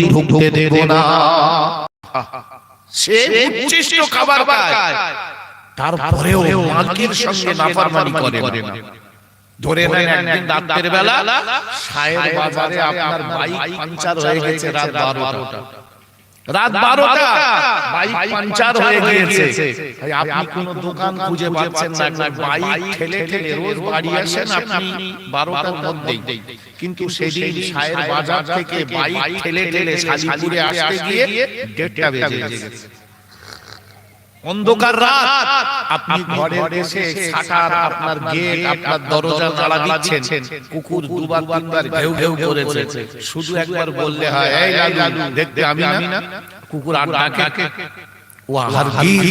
ঢুকতে দেব না। সে উচ্ছিষ্ট খাবার খায় তারপরেও মালিকের সঙ্গে নাফরমানি করে না। ধরে নেন একদিন রাতের বেলা সায়ের বাজারে আপনার বাইক পাঞ্চার হয়ে গেছে রাত বারোটা। রাত বারোটা। বাইক পাঞ্চার হয়ে গিয়েছে। আপনি কোন দোকান খুঁজে পাচ্ছেন না বাইক ঠেলে ঠেলে রোজ বাড়ি আসেন আপনি। বারোটার মধ্যেই। কিন্তু সেদিন সায়ের বাজার থেকে বাইক ঠেলে ঠেলে শালিপুরে আসতে গিয়ে দেড়টা বেজে গেছে। অন্ধকার রাত আপনি ঘরে এসে শাটার আপনার গেট আপনার দরজা তালা দিচ্ছেন। কুকুর দুবার তিনবার ঘেউ ঘেউ করেছে। শুধু একবার বললে হয় এই লালু দেখতে আমি না? কুকুর আর ডাকে ও আর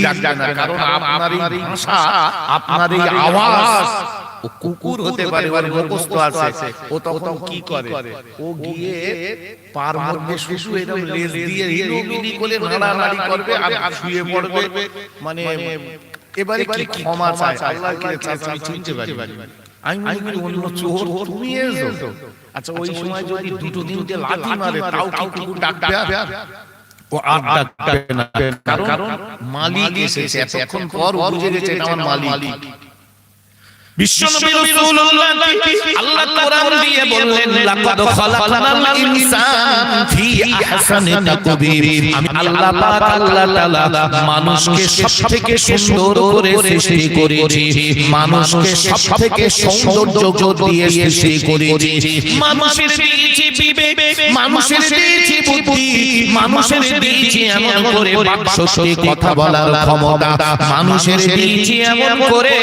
ডাক না কারণ আপনার এই ভাষা আপনার এই আওয়াজ। ও কুকুর হতে পারে ওর মুখস্থ আছে। ও তখন কি করে? ও গিয়ে পার মধ্যে শুধু এরকম লেজ দিয়ে হিলোমিলি করে নাড়ানাড়ি করবে আর শুয়ে পড়বে। মানে এবারে কি ক্ষমা চায়? আল্লাহ কে চিনতে পারি। আমি মনে অন্য চোর তুমি এসো। আচ্ছা ওই সময় যদি দুটো তিনটে লাথি মারে তাও কি কুকুর ডাকবে ও আর ডাকবে না। কারণ মালিক এসেছে এতক্ষণ পর বুঝে গেছে এটা আমার মালিক বিশ্বনবী রাসূলুল্লাহ আল্লাহ কোরআন দিয়ে বললেন লাকাদ খালাকনাল ইনসান ফি আহসানি তাকবীর আমি আল্লাহ পাক আল্লাহ তাআলা মানুষকে সবথেকে সুন্দর করে সৃষ্টি করেছি। মানুষকে সবথেকে সৌন্দর্য দিয়ে সৃষ্টি করেছি। মানুষের দিয়েছি বিবেক। মানুষের দিয়েছি বুদ্ধি। মানুষের দিয়েছি এমন করে বাকশক্তি কথা বলার ক্ষমতা। মানুষের দিয়েছি এমন করে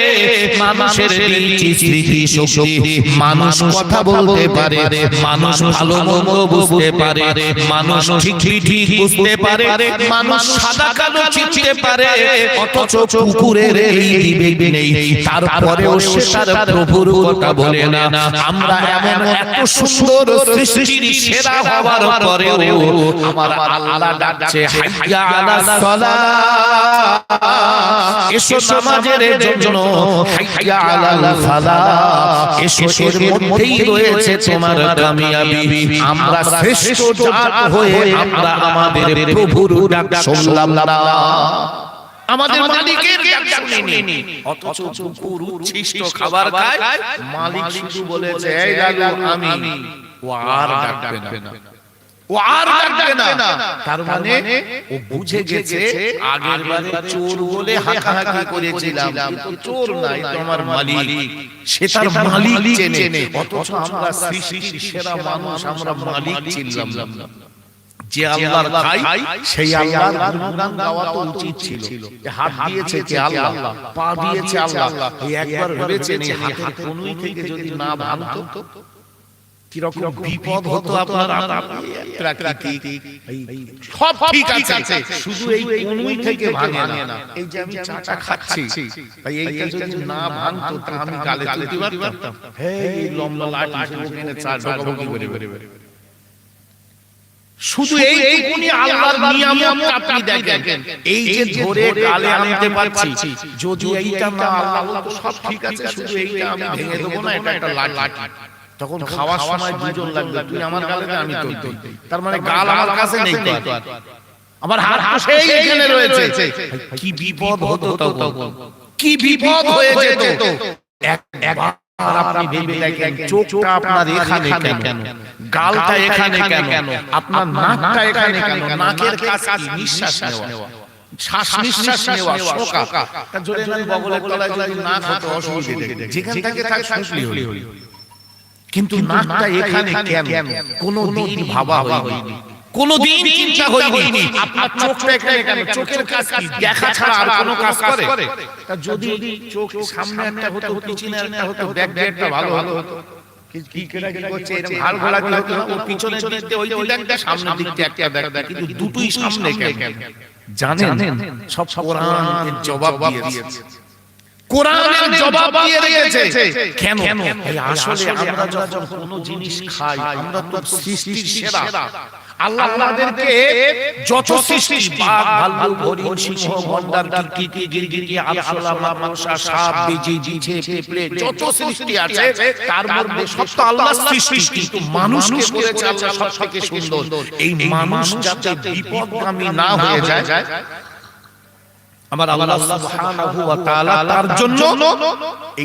মানুষের দিয়েছি স্মৃতি শক্তি। মানুষ কথা বলতে পারে মানুষ ভালো মন্দ বুঝতে পারে মানুষ ঠিক ঠিক বুঝতে পারে মানুষ সাদা কালো চিনতে পারে অথচ কুকুরের এই বিবেক নেই তারপরেও সে তার প্রভুর কথা বলে না। আমরা এমন এত সুন্দর সৃষ্টির সেরা হওয়ার পরেও আমার আল্লাহ ডাকছে হাইয়া আলাস সালাহ এসো সমাজের জন্য হাইয়া আলাল ফালাহ এসো এর মধ্যেই রয়েছে তোমার কামিয়াবি আমরা শ্রেষ্ঠ জাত হয়ে আমরা আমাদের প্রভুর ডাক শুনলাম না। আমাদের মালিকের ডাক শুনিনি। অথচ কুকুর উচ্ছিষ্ট খাবার খায়। মালিক শুধু বলেছে এই লালু আমি। ও আর ডাকবে না। ও আর ডাকবে না। তার মানে ও বুঝে গেছে আগের বারে চোর বলে হাঁকাহাঁকি করেছিলাম। কিন্তু চোর নাই তোমার মালিক। সে তার মালিক চেনে। অথচ আমরা সৃষ্টির সেরা মানুষ আমরা মালিক চিনলাম। না যে আল্লাহর খাই সেই আল্লাহর গুণগান গাওয়া তো উচিত ছিল। হাত দিয়েছে কে আল্লাহ। পা দিয়েছে আল্লাহ। একবার ভেবেছেন এই হাতের কোনুই থেকে যদি না ভাঙতো? কীরকম বিপদ হতো আপনার প্রাকৃতিক? এই সব ঠিক আছে। শুধু এই কোনুই থেকে ভাঙে না। এই যে আমি চাটা খাচ্ছি এইটা যদি না ভাঙতো তা আমি গালে তুলতে পারতাম হে এই লম্বা লাঠি ওখানে ঢোকাবো করে করে শুধু এই আল্লাহর নিয়ামত আপনি দেখেন। এই যে ধরে গালে আনতে পারছি যদি এইটা না আল্লাহ তো সব ঠিক আছে। শুধু এইটা আমি ভেঙে দেবো না এটা একটা লাঠি। তখন খাওয়ার সময় দুজন লাগবে তুই আমার গালে আমি তোর তার মানে গাল আমার কাছে নেই তো আর। আমার হাত সেই এখানে রয়েছে। কি বিপদ হতো তখন? কি বিপদ হয়ে যেত এক একবার আপনি ভেবে দেখেন চোখটা আপনার এখানে কেন? গালটা এখানে কেন? আপনার নাকটা এখানে কেন? নাকের কাছে নিঃশ্বাস নেওয়া। শ্বাস নিঃশ্বাস নেওয়া শোকা। তা জোরে বগলের তলায় যদি নাক হতো অসুবিধা যেখান থেকে থাক শুনলি হলি। কিন্তু নাকটা এখানে কেন? কোনো? দিন ভাবা হয়নি। কোনো দিন চিন্তা হয়নি। আপনার চোখটা এখানে কেন? চোখের কাজ কি? দেখা ছাড়া আর কোনো কাজ করে। তা যদি চোখ সামনে একটা হতো পিছনে একটা হতো ব্যাক ব্যাকটা ভালো ভালো হতো। জবাব দিয়েছে। কোরআনের জবাব দিয়ে রেখেছে। কেন? আসলে আমরা যখন কোনো জিনিস খাই আমরা তো সৃষ্টির সেরা। আল্লাহ আমাদেরকে যত সৃষ্টি বাঘ ভাল্লুক হরিণ সিংহ গন্ডার কিরকিটি গিরগিটি আরশোলা মাকড়সা সাপ বেজি জিছে পিঁপড়ে যত সৃষ্টি আছে তার মধ্যে সব তো আল্লাহর সৃষ্টি। কিন্তু মানুষকে করেছে আল্লাহ সবথেকে সুন্দর। এই মানুষ যাতে বিপদগামী না হয়ে যায় আমার আল্লাহ সুবহানাহু ওয়া তাআলা তার জন্য